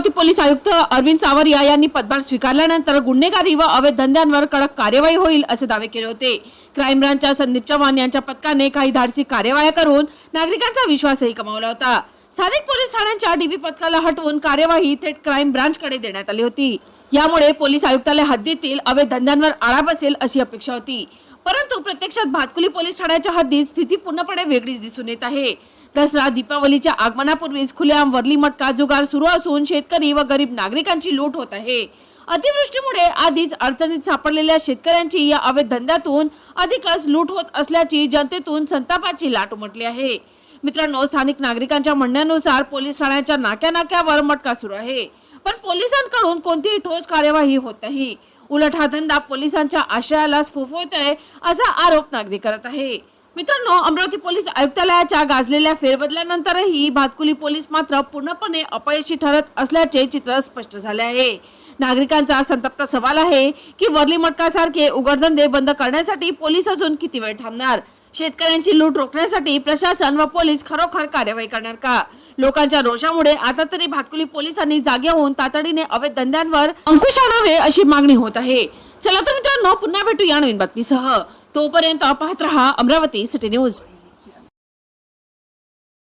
Amravati police आयुक्त अरविंद सावरिया यांनी पदभार स्वीकारल्यानंतर गुन्हेगारी व अवैध धंद्यांवर कडक कार्यवाही होईल असे दावे केले होते. क्राईम ब्रांचच्या संदीप चव्हाण यांच्या पथकाने काही धाडसी कार्यवाह्या करून नागरिकांचा विश्वासही कमावला होता. स्थानिक पोलीस ठाण्यांच्या डीबी पथकाला हटवून कार्यवाही थेट क्राईम ब्रांचकडे देण्यात आली होती. यामुळे पोलीस आयुक्तालय हद्दीतील अवैध धंद्यांवर आळा बसेल अशी अपेक्षा होती. परंतु प्रत्यक्षात भातकुली पोलीस ठाण्याच्या हद्दीत स्थिती पूर्णपणे वेगळीच दिसून येत आहे. दसरा दीपावलीच्या आगमनापूर्वीच खुलेआम वरली मटका जुगार सुरू असून शेतकरी व गरीब नागरिकांची लूट होत आहे. अतिवृष्टीमुळे आधीच अडचणीत सापडलेल्या शेतकऱ्यांची या अवैध धंद्यातून अधिकच लूट होत असल्याची जनतेतून संतापाची लाट उमटली आहे. मित्रांनो स्थानिक नागरिकांच्या म्हणण्यानुसार पोलीस ठाण्याच्या नाक्या नाक्यावर मटका सुरू आहे. पण पोलिसांकडून कोणतीही ठोस कार्यवाही होत नाही. उलट हा धंदा पोलिसांच्या आशयालाच स्फुफवतोय असा आरोप नागरिक करत आहे. मित्रांनो अमरावती पोलीस आयुक्तालयाच्या गाजलेल्या फेरबदल्यानंतरही भातकुली पोलीस मात्र पूर्णपणे अपयशी ठरत असल्याचे चित्र स्पष्ट झाले आहे. नागरिकांचा संतप्त सवाल आहे की वरली मटकासारखे उघडधंदे बंद करण्यासाठी पोलीस अजून किती वेळ थांबणार? शेतकऱ्यांची लूट रोखण्यासाठी प्रशासन व पोलीस खरोखर कार्यवाही करणार का? लोकांच्या रोषामुळे आता तरी भातकुली पोलिसांनी जागे होऊन तातडीने अवैध धंद्यांवर अंकुश आणावे अशी मागणी होत आहे. चला तर मित्रांनो पुन्हा भेटू या नवीन बातमीसह. तोपर्यंत पाहत रहा अमरावती सिटी न्यूज.